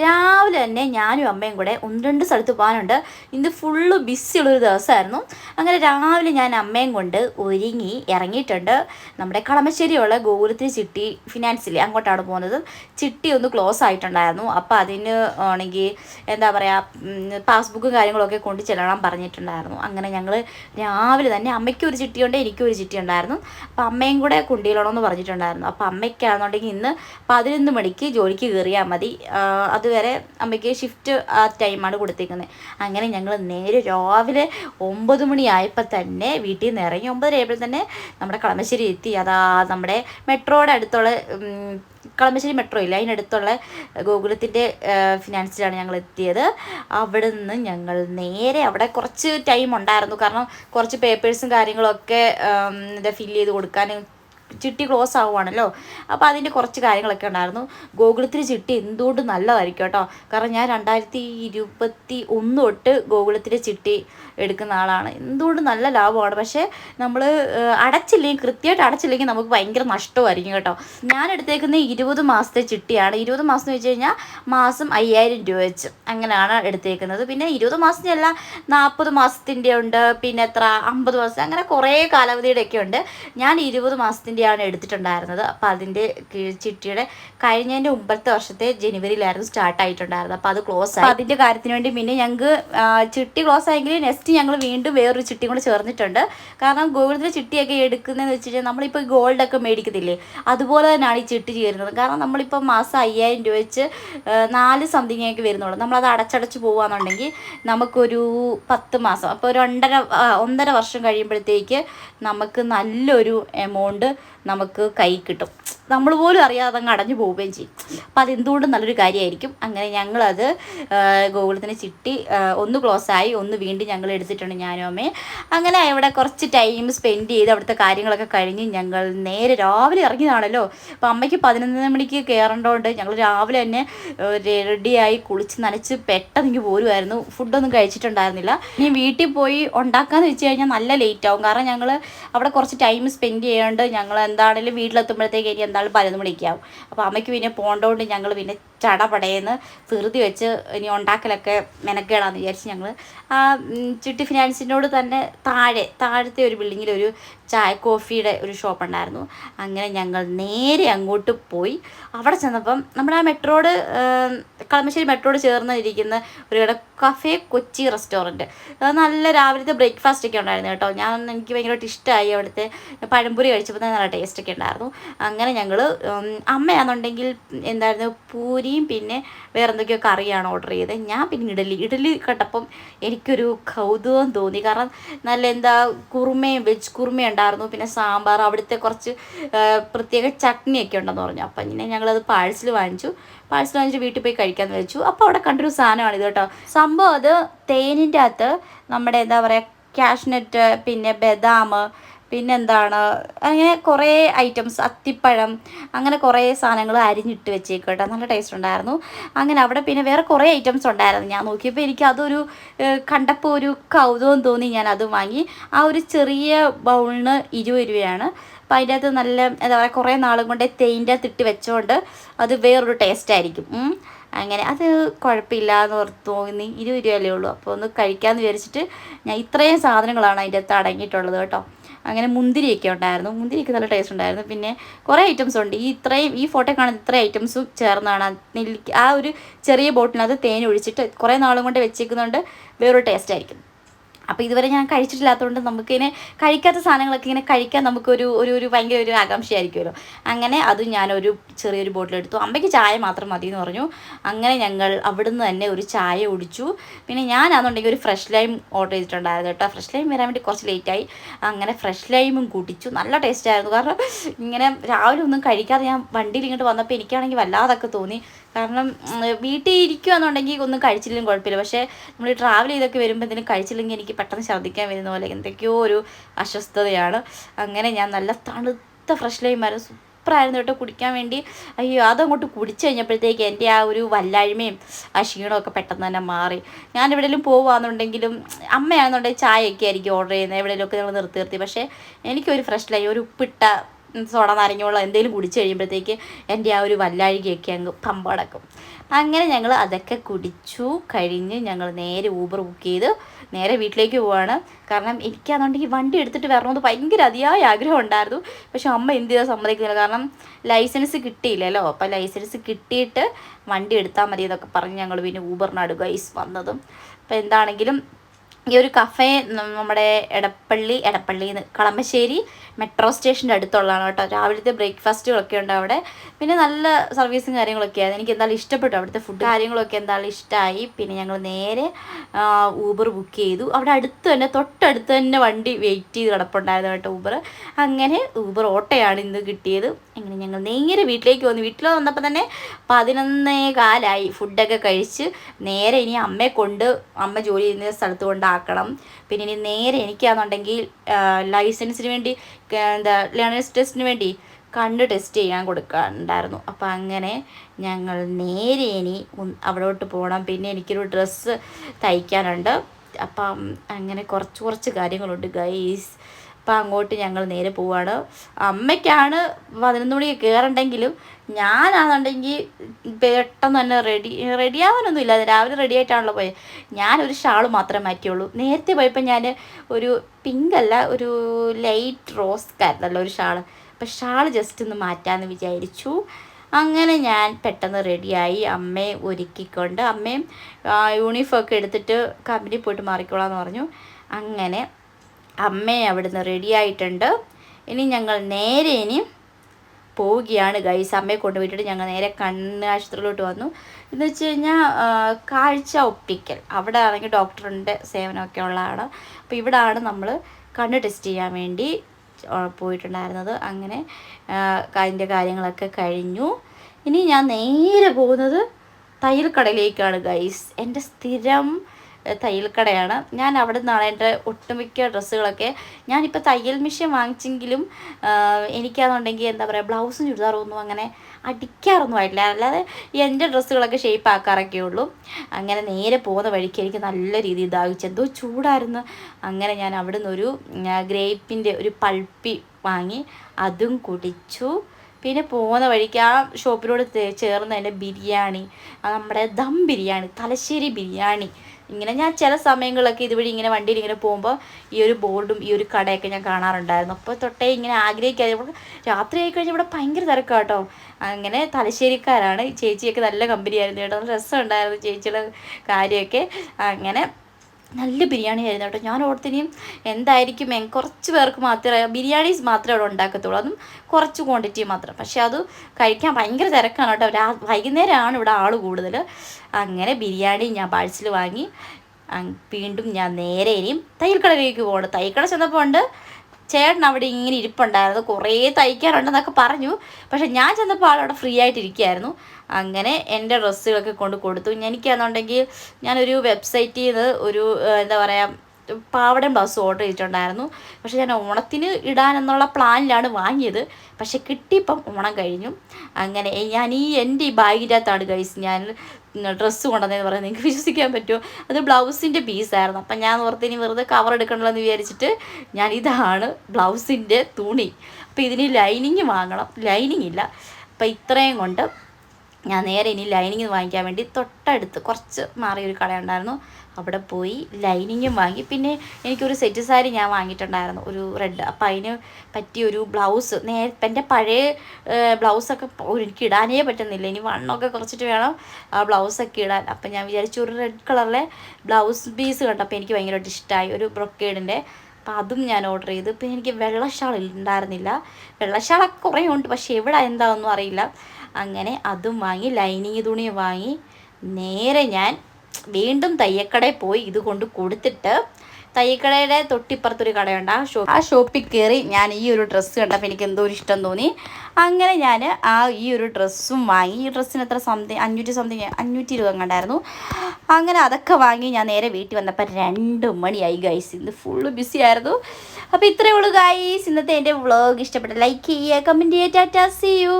Đó രാവിലെ തന്നെ ഞാനും അമ്മയും കൂടെ ഒന്ന് രണ്ട് സ്ഥലത്ത് പോകാനുണ്ട്. ഇന്ന് ഫുള്ള് ബിസിയുള്ളൊരു ദിവസമായിരുന്നു. അങ്ങനെ രാവിലെ ഞാൻ അമ്മയും കൊണ്ട് ഒരുങ്ങി ഇറങ്ങിയിട്ടുണ്ട്. നമ്മുടെ കളമശ്ശേരിയുള്ള ഗോകുലത്തിന് ചിട്ടി ഫിനാൻസിൽ അങ്ങോട്ടാണ് പോകുന്നത്. ചിട്ടി ഒന്ന് ക്ലോസ് ആയിട്ടുണ്ടായിരുന്നു. അപ്പോൾ അതിന് ആണെങ്കിൽ എന്താ പറയുക പാസ്ബുക്കും കാര്യങ്ങളൊക്കെ കൊണ്ട് ചെല്ലണം പറഞ്ഞിട്ടുണ്ടായിരുന്നു. അങ്ങനെ ഞങ്ങൾ രാവിലെ തന്നെ അമ്മയ്ക്കും ഒരു ചിട്ടിയുണ്ട് എനിക്കും ഒരു ചിട്ടി ഉണ്ടായിരുന്നു അപ്പോൾ അമ്മയും കൂടെ കൊണ്ടുചെല്ലണമെന്ന് പറഞ്ഞിട്ടുണ്ടായിരുന്നു. അപ്പോൾ അമ്മയ്ക്കാണെന്നുണ്ടെങ്കിൽ ഇന്ന് പതിനൊന്ന് മണിക്ക് ജോലിക്ക് കയറിയാൽ മതി. അതുവരെ അമ്മയ്ക്ക് ഷിഫ്റ്റ് ആ ടൈമാണ് കൊടുത്തേക്കുന്നത് അങ്ങനെ ഞങ്ങൾ നേരെ രാവിലെ ഒമ്പത് മണിയായപ്പോൾ തന്നെ വീട്ടിൽ നിന്ന് ഇറങ്ങി ഒമ്പതര ആയപ്പോൾ തന്നെ നമ്മുടെ കളമശ്ശേരി എത്തി. അതാ നമ്മുടെ മെട്രോയുടെ അടുത്തുള്ള കളമശ്ശേരി മെട്രോ ഇല്ല? അതിനടുത്തുള്ള ഗോകുലത്തിന്റെ ഫിനാൻസിലാണ് ഞങ്ങൾ എത്തിയത്. അവിടെ നിന്ന് ഞങ്ങൾ നേരെ അവിടെ കുറച്ച് ടൈം ഉണ്ടായിരുന്നു. കാരണം കുറച്ച് പേപ്പേഴ്സും കാര്യങ്ങളൊക്കെ എന്താ ഫില്ല് ചെയ്ത് കൊടുക്കാനും ചിട്ടി ക്ലോസ് ആവുകയാണല്ലോ അപ്പോൾ അതിന്റെ കുറച്ച് കാര്യങ്ങളൊക്കെ ഉണ്ടായിരുന്നു. ഗോകുലത്തിന് ചിട്ടി എന്തുകൊണ്ട് നല്ലതായിരിക്കും കേട്ടോ? കാരണം ഞാൻ രണ്ടായിരത്തി ഇരുപത്തി ഒന്ന് തൊട്ട് ഗോകുലത്തിന്റെ ചിട്ടി എടുക്കുന്ന ആളാണ്. എന്തുകൊണ്ട് നല്ല ലാഭമാണ്. പക്ഷേ നമ്മൾ അടച്ചില്ലെങ്കിൽ കൃത്യമായിട്ട് അടച്ചില്ലെങ്കിൽ നമുക്ക് ഭയങ്കര നഷ്ടമായിരിക്കും കേട്ടോ. ഞാൻ എടുത്തേക്കുന്ന ഇരുപത് മാസത്തെ ചിട്ടിയാണ്. ഇരുപത് മാസം എന്ന് വെച്ച് കഴിഞ്ഞാൽ മാസം അയ്യായിരം രൂപ വെച്ച് അങ്ങനെയാണ് എടുത്തേക്കുന്നത്. പിന്നെ ഇരുപത് മാസത്തിനല്ല നാൽപ്പത് മാസത്തിന്റെ ഉണ്ട് പിന്നെ എത്ര? അമ്പത് മാസം. അങ്ങനെ കുറേ കാലാവധിയുടെ ഒക്കെ ഉണ്ട് ഞാൻ ഇരുപത് മാസത്തിന്റെയാണ് എടുത്തിട്ടുണ്ടായിരുന്നത്. അപ്പോൾ അതിന്റെ ചിട്ടിയുടെ കഴിഞ്ഞതിന്റെ മുമ്പത്തെ വർഷത്തെ ജനുവരിയിലായിരുന്നു സ്റ്റാർട്ട് ആയിട്ടുണ്ടായിരുന്നത്. അപ്പോൾ അത് ക്ലോസ് ആയി. അതിന്റെ കാര്യത്തിന് വേണ്ടി പിന്നെ ഞങ്ങൾക്ക് ചിട്ടി ക്ലോസ് ആയെങ്കിൽ നെക്സ്റ്റ് ഞങ്ങൾ വീണ്ടും വേറൊരു ചിട്ടി കൂടെ ചേർന്നിട്ടുണ്ട്. കാരണം ഗോൾഡിന്റെ ചിട്ടിയൊക്കെ എടുക്കുന്നതെന്ന് വെച്ച് കഴിഞ്ഞാൽ നമ്മളിപ്പോൾ ഗോൾഡൊക്കെ മേടിക്കത്തില്ലേ? അതുപോലെ തന്നെയാണ് ഈ ചിട്ടി ചേരുന്നത്. കാരണം നമ്മളിപ്പോൾ മാസം അയ്യായിരം രൂപ വെച്ച് നാല് സംതിങ് ഒക്കെ വരുന്നുള്ളൂ. നമ്മളത് അടച്ചടച്ച് പോകുകയാണെന്നുണ്ടെങ്കിൽ നമുക്കൊരു പത്ത് മാസം. അപ്പോൾ ഒരു ആ, ഒന്നര വർഷം കഴിയുമ്പോഴത്തേക്ക് നമുക്ക് നല്ലൊരു എമൗണ്ട് നമുക്ക് കൈ കിട്ടും. നമ്മൾ പോലും അറിയാതെ അങ്ങ് അടഞ്ഞു പോവുകയും ചെയ്യും. അപ്പോൾ അതെന്തുകൊണ്ടും നല്ലൊരു കാര്യമായിരിക്കും? അങ്ങനെ ഞങ്ങളത് ഗോകുലത്തിന് ചിട്ടി ഒന്ന് ക്ലോസ് ആയി ഒന്ന് വീണ്ടും ഞങ്ങൾ എടുത്തിട്ടുണ്ട് ഞാനും അമ്മയും. അങ്ങനെ ഇവിടെ കുറച്ച് ടൈം സ്പെൻഡ് ചെയ്ത് അവിടുത്തെ കാര്യങ്ങളൊക്കെ കഴിഞ്ഞ് ഞങ്ങൾ നേരെ രാവിലെ ഇറങ്ങിയതാണല്ലോ. അപ്പോൾ അമ്മയ്ക്ക് പതിനൊന്ന് മണിക്ക് കയറേണ്ടതുകൊണ്ട് ഞങ്ങൾ രാവിലെ തന്നെ റെഡിയായി കുളിച്ച് നനച്ച് പെട്ടെന്ന് എനിക്ക് പോരുമായിരുന്നു ഫുഡൊന്നും കഴിച്ചിട്ടുണ്ടായിരുന്നില്ല. ഇനി വീട്ടിൽ പോയി ഉണ്ടാക്കാന്ന് വെച്ച് കഴിഞ്ഞാൽ നല്ല ലേറ്റ് ആവും കാരണം ഞങ്ങൾ അവിടെ കുറച്ച് ടൈം സ്പെൻഡ് ചെയ്യാണ്ട് ഞങ്ങൾ എന്താണെങ്കിലും വീട്ടിലെത്തുമ്പോഴത്തേക്ക് ഇനി എന്തായാലും പതിനൊന്ന് മണിക്കാവും അപ്പോൾ അമ്മയ്ക്ക് പിന്നെ പോകേണ്ടതുകൊണ്ട് ഞങ്ങൾ പിന്നെ ചടപടയെന്ന് ധൃതി വെച്ച് ഇനി ഉണ്ടാക്കലൊക്കെ മെനക്കേടാന്ന് വിചാരിച്ച് ഞങ്ങൾ ആ ചിട്ടി ഫിനാൻസിനോട് തന്നെ താഴെ താഴത്തെ ഒരു ബിൽഡിങ്ങിൽ ഒരു ചായ കോഫിയുടെ ഒരു ഷോപ്പ് ഉണ്ടായിരുന്നു. അങ്ങനെ ഞങ്ങൾ നേരെ അങ്ങോട്ട് പോയി. അവിടെ ചെന്നപ്പം നമ്മുടെ ആ മെട്രോഡ് കളമശ്ശേരി മെട്രോഡ് ചേർന്ന് ഇരിക്കുന്ന ഒരു കട കഫേ കൊച്ചി റെസ്റ്റോറന്റ്. നല്ല രാവിലത്തെ ബ്രേക്ക്ഫാസ്റ്റ് ഒക്കെ ഉണ്ടായിരുന്നു കേട്ടോ. ഞാൻ എനിക്ക് ഭയങ്കരമായിട്ട് ഇഷ്ടമായി അവിടുത്തെ പഴംപൊരി കഴിച്ചപ്പോൾ തന്നെ നല്ല ടേസ്റ്റ് ഒക്കെ ഉണ്ടായിരുന്നു. അങ്ങനെ ഞങ്ങൾ അമ്മയാണെന്നുണ്ടെങ്കിൽ എന്തായിരുന്നു പൂരിയും പിന്നെ വേറെ എന്തൊക്കെയോ കറിയാണ് ഓർഡർ ചെയ്തത് ഞാൻ പിന്നെ ഇഡലി ഇഡലി കണ്ടപ്പം എനിക്കൊരു കൗതുകം തോന്നി. കാരണം നല്ല എന്താ കുറുമയും വെജ് കുറുമ ഉണ്ടായിരുന്നു. പിന്നെ സാമ്പാർ അവിടുത്തെ കുറച്ച് പ്രത്യേക ചട്നിയൊക്കെ ഉണ്ടെന്ന് പറഞ്ഞു. അപ്പം ഇങ്ങനെ ഞങ്ങളത് പാഴ്സൽ വാങ്ങിച്ചു. പാഴ്സൽ വാങ്ങിച്ച് വീട്ടിൽ പോയി കഴിക്കാമെന്ന് വെച്ചു. അപ്പോൾ അവിടെ കണ്ടൊരു സാധനമാണ് ഇത് കേട്ടോ. സംഭവം അത് തേനിന്റെ അകത്ത് നമ്മുടെ എന്താ പറയുക കാഷ്നട്ട് പിന്നെ ബദാം പിന്നെന്താണ് അങ്ങനെ കുറേ ഐറ്റംസ് അത്തിപ്പഴം അങ്ങനെ കുറേ സാധനങ്ങൾ അരിഞ്ഞിട്ട് വെച്ചേക്കട്ടെ കേട്ടോ നല്ല ടേസ്റ്റ് ഉണ്ടായിരുന്നു. അങ്ങനെ അവിടെ പിന്നെ വേറെ കുറേ ഐറ്റംസ് ഉണ്ടായിരുന്നു. ഞാൻ നോക്കിയപ്പോൾ എനിക്ക് അതൊരു കണ്ടപ്പോൾ ഒരു കൗതുകം തോന്നി. ഞാൻ അത് വാങ്ങി. ആ ഒരു ചെറിയ ബൗളിന് ഇരുപത് രൂപയാണ്. അപ്പം അതിന്റെ അകത്ത് നല്ല എന്താ പറയുക കുറേ നാളും കൊണ്ട് തേയിന്റെ അകത്ത് ഇട്ട് വെച്ചോണ്ട് അത് വേറൊരു ടേസ്റ്റ് ആയിരിക്കും. അങ്ങനെ അത് കുഴപ്പമില്ല എന്ന് ഓർത്ത്. തോന്നി ഇരുപത് രൂപയല്ലേ ഉള്ളൂ. അപ്പോൾ ഒന്ന് കഴിക്കാമെന്ന് വിചാരിച്ചിട്ട് ഞാൻ ഇത്രയും സാധനങ്ങളാണ് അതിന്റെ അകത്ത് അടങ്ങിയിട്ടുള്ളത് കേട്ടോ. അങ്ങനെ മുന്തിരിയൊക്കെ ഉണ്ടായിരുന്നു. മുന്തിരിയൊക്കെ നല്ല ടേസ്റ്റ് ഉണ്ടായിരുന്നു. പിന്നെ കുറേ ഐറ്റംസ് ഉണ്ട്. ഈ ഇത്രയും ഈ ഫോട്ടോ കാണുന്ന ഇത്രയും ഐറ്റംസും ചേർന്നാണ് നെല്ലിക്ക ആ ഒരു ചെറിയ ബോട്ടിനകത്ത് തേൻ ഒഴിച്ചിട്ട് കുറേ നാളും കൊണ്ട് വെച്ചേക്കുന്നതുകൊണ്ട് വേറൊരു ടേസ്റ്റ് ആയിരിക്കും. അപ്പോൾ ഇതുവരെ ഞാൻ കഴിച്ചിട്ടില്ലാത്തതുകൊണ്ട് നമുക്കിങ്ങനെ കഴിക്കാത്ത സാധനങ്ങളൊക്കെ ഇങ്ങനെ കഴിക്കാൻ നമുക്കൊരു ഒരു ഒരു ഭയങ്കര ഒരു ആകാംക്ഷയായിരിക്കുമല്ലോ. അങ്ങനെ അത് ഞാനൊരു ചെറിയൊരു ബോട്ടിൽ എടുത്തു അമ്മയ്ക്ക് ചായ മാത്രം മതി എന്ന് പറഞ്ഞു. അങ്ങനെ ഞങ്ങൾ അവിടുന്ന് തന്നെ ഒരു ചായ ഒടിച്ചു പിന്നെ ഞാനാണെന്നുണ്ടെങ്കിൽ ഒരു ഫ്രഷ് ലൈം ഓർഡർ ചെയ്തിട്ടുണ്ടായിരുന്നു കേട്ടോ. ഫ്രഷ് ലൈം വരാൻ വേണ്ടി കുറച്ച് ലേറ്റായി അങ്ങനെ ഫ്രഷ് ലൈമും കുടിച്ചു. നല്ല ടേസ്റ്റായിരുന്നു കാരണം ഇങ്ങനെ രാവിലെ ഒന്നും കഴിക്കാതെ ഞാൻ വണ്ടിയിൽ ഇങ്ങോട്ട് വന്നപ്പോൾ എനിക്കാണെങ്കിൽ വല്ലാതൊക്കെ തോന്നി. കാരണം വീട്ടിൽ ഇരിക്കുകയാണെന്നുണ്ടെങ്കിൽ ഒന്നും കഴിച്ചില്ലെങ്കിലും കുഴപ്പമില്ല. പക്ഷേ നമ്മൾ ട്രാവൽ ചെയ്തൊക്കെ വരുമ്പോൾ എന്തെങ്കിലും കഴിച്ചില്ലെങ്കിൽ എനിക്ക് പെട്ടെന്ന് ഛർദ്ദിക്കാൻ വരുന്ന പോലെ എന്തൊക്കെയോ ഒരു അസ്വസ്ഥതയാണ്. അങ്ങനെ ഞാൻ നല്ല തണുത്ത ഫ്രഷ് ലൈമാരും സൂപ്പറായിരുന്നു കേട്ടോ കുടിക്കാൻ വേണ്ടി. അയ്യോ അതങ്ങോട്ട് കുടിച്ചു കഴിഞ്ഞപ്പോഴത്തേക്ക് എന്റെ ആ ഒരു വല്ലായ്മയും ആ ക്ഷീണമൊക്കെ പെട്ടെന്ന് തന്നെ മാറി. ഞാൻ എവിടെയെങ്കിലും പോവുകയാണെന്നുണ്ടെങ്കിലും അമ്മയാണെന്നുണ്ടെങ്കിൽ ചായയൊക്കെ ആയിരിക്കും ഓർഡർ ചെയ്യുന്നത്. എവിടെയെങ്കിലുമൊക്കെ നമ്മൾ നിർത്തി നിർത്തി. പക്ഷേ എനിക്കൊരു ഫ്രഷ് ലൈം ഒരു ഉപ്പിട്ട സോഡ വെള്ളം എന്തെങ്കിലും കുടിച്ചു കഴിയുമ്പോഴത്തേക്ക് എന്റെ ആ ഒരു വല്ലാഴികയൊക്കെ അങ്ങ് പമ്പടക്കും. അങ്ങനെ ഞങ്ങൾ അതൊക്കെ കുടിച്ചു കഴിഞ്ഞ് ഞങ്ങൾ നേരെ ഊബർ ബുക്ക് ചെയ്ത് നേരെ വീട്ടിലേക്ക് പോവാണ്. കാരണം എനിക്കാണെന്നുണ്ടെങ്കിൽ വണ്ടി എടുത്തിട്ട് വരണമെന്ന് ഭയങ്കര അതിയായ ആഗ്രഹം ഉണ്ടായിരുന്നു. പക്ഷെ അമ്മ എന്ത് ചെയ്താൽ സമ്മതിക്കുന്നില്ല. കാരണം ലൈസൻസ് കിട്ടിയില്ലല്ലോ. അപ്പം ലൈസൻസ് കിട്ടിയിട്ട് വണ്ടി എടുത്താൽ മതി എന്നൊക്കെ പറഞ്ഞ് ഞങ്ങൾ പിന്നെ ഊബറിനടുക ഈസ് വന്നതും. അപ്പം എന്താണെങ്കിലും ഈ ഒരു കഫേ നമ്മുടെ എടപ്പള്ളി എടപ്പള്ളി കളമശ്ശേരി മെട്രോ സ്റ്റേഷന്റെ അടുത്തുള്ളതാണ് കേട്ടോ. രാവിലത്തെ ബ്രേക്ക്ഫാസ്റ്റുകളൊക്കെ ഉണ്ട് അവിടെ. പിന്നെ നല്ല സർവീസും കാര്യങ്ങളൊക്കെ ആയിരുന്നു. എനിക്ക് എന്തായാലും ഇഷ്ടപ്പെട്ടു അവിടുത്തെ ഫുഡ് കാര്യങ്ങളൊക്കെ എന്തായാലും ഇഷ്ടമായി പിന്നെ ഞങ്ങൾ നേരെ ഊബർ ബുക്ക് ചെയ്തു. അവിടെ അടുത്ത് തന്നെ തൊട്ടടുത്ത് തന്നെ വണ്ടി വെയിറ്റ് ചെയ്ത് കിടപ്പുണ്ടായിരുന്നു കേട്ടോ ഊബർ അങ്ങനെ ഊബർ ഓട്ടോയാണ് ഇന്ന് കിട്ടിയത്. അങ്ങനെ ഞങ്ങൾ നേരെ വീട്ടിലേക്ക് വന്നു. വീട്ടിൽ വന്നപ്പോൾ തന്നെ പതിനൊന്നേ കാലായി ഫുഡൊക്കെ കഴിച്ച് നേരെ ഇനി അമ്മയെ കൊണ്ട് അമ്മ ജോലി ചെയ്യുന്ന സ്ഥലത്ത് കൊണ്ടാക്കണം പിന്നെ ഇനി നേരെ എനിക്കാണെന്നുണ്ടെങ്കിൽ ലൈസൻസിന് വേണ്ടി എന്താ ലേണേഴ്സ് ടെസ്റ്റിന് വേണ്ടി കണ്ണ് ടെസ്റ്റ് ചെയ്യാൻ കൊടുക്കാറുണ്ടായിരുന്നു അപ്പം അങ്ങനെ ഞങ്ങൾ നേരെ ഇനി അവിടോട്ട് പോകണം പിന്നെ എനിക്കൊരു ഡ്രസ്സ് തയ്ക്കാനുണ്ട്. അപ്പം അങ്ങനെ കുറച്ച് കുറച്ച് കാര്യങ്ങളുണ്ട് ഗൈസ്. അപ്പം അങ്ങോട്ട് ഞങ്ങൾ നേരെ പോവാണ്. അമ്മയ്ക്കാണ് പതിനൊന്ന് മണിക്ക് കയറണ്ടെങ്കിലും ഞാനാണെന്നുണ്ടെങ്കിൽ പെട്ടെന്ന് തന്നെ റെഡി റെഡിയാവാനൊന്നും ഇല്ല രാവിലെ റെഡി ആയിട്ടാണല്ലോ പോയത് ഞാനൊരു ഷാൾ മാത്രമേ മാറ്റിയുള്ളൂ. നേരത്തെ പോയപ്പോൾ ഞാൻ ഒരു പിങ്ക് അല്ല ഒരു ലൈറ്റ് റോസ് ആയിരുന്നല്ലോ ഒരു ഷാൾ അപ്പം ഷാൾ ജസ്റ്റ് ഒന്ന് മാറ്റാമെന്ന് വിചാരിച്ചു. അങ്ങനെ ഞാൻ പെട്ടെന്ന് റെഡിയായി. അമ്മയെ ഒരുക്കിക്കൊണ്ട് അമ്മയും യൂണിഫോം ഒക്കെ എടുത്തിട്ട് കമ്പനി പോയിട്ട് മാറിക്കോളാന്ന് പറഞ്ഞു. അങ്ങനെ അമ്മയെ അവിടുന്ന് റെഡിയായിട്ടുണ്ട് ഇനി ഞങ്ങൾ നേരെ ഇനി പോവുകയാണ് ഗൈസ് അമ്മയെ കൊണ്ടുപോയിട്ട് ഞങ്ങൾ നേരെ കണ്ണ് ആശുപത്രിയിലോട്ട് വന്നു. എന്ന് വെച്ച് കഴിഞ്ഞാൽ കാഴ്ച ഒപ്പിക്കൽ അവിടെ ആണെങ്കിൽ ഡോക്ടറിന്റെ സേവനമൊക്കെ ഉള്ളതാണ് അപ്പോൾ ഇവിടാണ് നമ്മൾ കണ്ണ് ടെസ്റ്റ് ചെയ്യാൻ വേണ്ടി പോയിട്ടുണ്ടായിരുന്നത്. അങ്ങനെ അതിന്റെ കാര്യങ്ങളൊക്കെ കഴിഞ്ഞു. ഇനി ഞാൻ നേരെ പോകുന്നത് തയ്യൽ കടയിലേക്കാണ് ഗൈസ് എന്റെ സ്ഥിരം തയ്യൽ കടയാണ് ഞാൻ അവിടെ നിന്നാണ് എന്റെ ഒട്ടുമിക്ക ഡ്രസ്സുകളൊക്കെ ഞാനിപ്പോൾ തയ്യൽ മെഷീൻ വാങ്ങിച്ചെങ്കിലും എനിക്കാണെന്നുണ്ടെങ്കിൽ എന്താ പറയുക ബ്ലൗസും ചുരിദാറും ഒന്നും അങ്ങനെ അടിക്കാറൊന്നും ആയിട്ടില്ല. അല്ലാതെ എന്റെ ഡ്രസ്സുകളൊക്കെ ഷേപ്പ് ആക്കാറൊക്കെ ഉള്ളൂ. അങ്ങനെ നേരെ പോകുന്ന വഴിക്ക് എനിക്ക് നല്ല രീതിയിൽ ദാഹിച്ചു എന്തോ ചൂടായിരുന്നു. അങ്ങനെ ഞാൻ അവിടെ നിന്നൊരു ഗ്രേപ്പിന്റെ ഒരു പൾപ്പി വാങ്ങി അതും കുടിച്ചു. പിന്നെ പോകുന്ന വഴിക്ക് ആ ഷോപ്പിനോട് ചേർന്ന് തന്നെ ബിരിയാണി നമ്മുടെ ദം ബിരിയാണി തലശ്ശേരി ബിരിയാണി ഇങ്ങനെ ഞാൻ ചില സമയങ്ങളിലൊക്കെ ഇതുവഴി ഇങ്ങനെ വണ്ടിയിൽ ഇങ്ങനെ പോകുമ്പോൾ ഈ ഒരു ബോർഡും ഈ ഒരു കടയൊക്കെ ഞാൻ കാണാറുണ്ടായിരുന്നു. അപ്പോൾ തൊട്ടേ ഇങ്ങനെ ആഗ്രഹിക്കാതെ ഇവിടെ രാത്രി ആയി ഇവിടെ ഭയങ്കര തിരക്കാണ് കേട്ടോ അങ്ങനെ തലശ്ശേരിക്കാരാണ്. ചേച്ചിയൊക്കെ നല്ല കമ്പനിയായിരുന്നു കേട്ടോ നല്ല രസമുണ്ടായിരുന്നു ചേച്ചിയുടെ കാര്യമൊക്കെ. അങ്ങനെ നല്ല ബിരിയാണി ആയിരുന്നു കേട്ടോ. ഞാൻ ഓർത്തിനിയും എന്തായിരിക്കും കുറച്ച് പേർക്ക് മാത്രമേ ബിരിയാണീസ് മാത്രമേ അവിടെ ഉണ്ടാക്കത്തുള്ളൂ. അതും കുറച്ച് ക്വാണ്ടിറ്റി മാത്രം. പക്ഷേ അത് കഴിക്കാൻ ഭയങ്കര തിരക്കാണ് കേട്ടോ. രാ വൈകുന്നേരമാണ് ഇവിടെ ആൾ കൂടുതൽ. അങ്ങനെ ബിരിയാണി ഞാൻ പാഴ്സൽ വാങ്ങി. വീണ്ടും ഞാൻ നേരെ ഇനിയും തയ്യൽക്കടയിലേക്ക് പോകണം. തയ്യൽക്കട ചെന്നപ്പോൾ ഉണ്ട്. ചേട്ടൻ അവിടെ ഇങ്ങനെ ഇരിപ്പുണ്ടായിരുന്നു. കുറേ തയ്ക്കാറുണ്ടെന്നൊക്കെ പറഞ്ഞു. പക്ഷെ ഞാൻ ചെന്നപ്പോൾ ആളവിടെ ഫ്രീ ആയിട്ട് ഇരിക്കുകയായിരുന്നു. അങ്ങനെ എന്റെ ഡ്രസ്സുകളൊക്കെ കൊണ്ട് കൊടുത്തു. എനിക്കാണെന്നുണ്ടെങ്കിൽ ഞാനൊരു വെബ്സൈറ്റിൽ നിന്ന് ഒരു എന്താ പറയുക പാവടയും ബ്ലൗസും ഓർഡർ ചെയ്തിട്ടുണ്ടായിരുന്നു. പക്ഷെ ഞാൻ ഓണത്തിന് ഇടാൻ എന്നുള്ള പ്ലാനിലാണ് വാങ്ങിയത്. പക്ഷെ കിട്ടിയപ്പം ഓണം കഴിഞ്ഞു. അങ്ങനെ ഞാൻ ഈ എന്റെ ഈ ബാഗിന്റെ അകത്താണ് കഴിച്ച് ഞാൻ ഡ്രസ്സ് കൊണ്ടുവന്നതെന്ന് പറയുന്നത് നിങ്ങൾക്ക് വിശ്വസിക്കാൻ പറ്റുമോ? അത് ബ്ലൗസിന്റെ പീസായിരുന്നു അപ്പം ഞാൻ ഓർത്ത് ഇനി വെറുതെ കവർ എടുക്കണമല്ലോ എന്ന് വിചാരിച്ചിട്ട് ഞാൻ ഇതാണ് ബ്ലൗസിന്റെ തുണി. അപ്പോൾ ഇതിന് ലൈനിങ് വാങ്ങണം. ലൈനിങ് ഇല്ല. അപ്പം ഇത്രയും കൊണ്ട് ഞാൻ നേരെ ഇനി ലൈനിങ് വാങ്ങിക്കാൻ വേണ്ടി തൊട്ടടുത്ത് കുറച്ച് മാറിയൊരു കടയുണ്ടായിരുന്നു. അവിടെ പോയി ലൈനിങ്ങും വാങ്ങി. പിന്നെ എനിക്കൊരു സെറ്റ് സാരി ഞാൻ വാങ്ങിയിട്ടുണ്ടായിരുന്നു ഒരു റെഡ് അപ്പം അതിന് പറ്റിയ ഒരു ബ്ലൗസ് നേ എന്റെ പഴയ ബ്ലൗസൊക്കെ എനിക്ക് ഇടാനേ പറ്റുന്നില്ല. ഇനി വണ്ണമൊക്കെ കുറച്ചിട്ട് വേണം ആ ബ്ലൗസൊക്കെ ഇടാൻ. അപ്പം ഞാൻ വിചാരിച്ചു ഒരു റെഡ് കളറിലെ ബ്ലൗസ് പീസ് കണ്ടപ്പോൾ എനിക്ക് ഭയങ്കരമായിട്ട് ഇഷ്ടമായി ഒരു ബ്രൊക്കേഡിന്റെ അപ്പം അതും ഞാൻ ഓർഡർ ചെയ്തു. പിന്നെ എനിക്ക് വെള്ള ഷാൾ ഉണ്ടായിരുന്നില്ല വെള്ള ഷാളൊക്കെ കുറേ ഉണ്ട് പക്ഷേ എവിടെ എന്താണെന്നും അറിയില്ല. അങ്ങനെ അതും വാങ്ങി ലൈനിങ് തുണിയും വാങ്ങി. നേരെ ഞാൻ വീണ്ടും തയ്യക്കടയിൽ പോയി ഇത് കൊണ്ട് കൊടുത്തിട്ട് തയ്യക്കടയുടെ തൊട്ടിപ്പുറത്തൊരു കടയുണ്ട്. ആ ഷോ ആ ഷോപ്പിൽ കയറി ഞാൻ ഈ ഒരു ഡ്രസ്സ് കണ്ടപ്പോൾ എനിക്ക് എന്തോ ഒരു ഇഷ്ടം തോന്നി. അങ്ങനെ ഞാൻ ആ ഈ ഒരു ഡ്രസ്സും വാങ്ങി. ഈ ഡ്രസ്സിന് എത്ര സംതിങ് അഞ്ഞൂറ്റി സംതിങ് അഞ്ഞൂറ്റി ഇരുപത് കണ്ടായിരുന്നു അങ്ങനെ അതൊക്കെ വാങ്ങി ഞാൻ നേരെ വീട്ടിൽ വന്നപ്പോൾ രണ്ട് മണിയായി ഗൈസ് ഇന്ന് ഫുള്ള് ബിസി ആയിരുന്നു. അപ്പോൾ ഇത്രയേ ഉള്ളൂ ഗൈസ് ഇന്നത്തെ എന്റെ വ്ളോഗ് ഇഷ്ടപ്പെട്ട ലൈക്ക് ചെയ്യുക കമന്റ് ചെയ്യുക ടാറ്റാ സി യു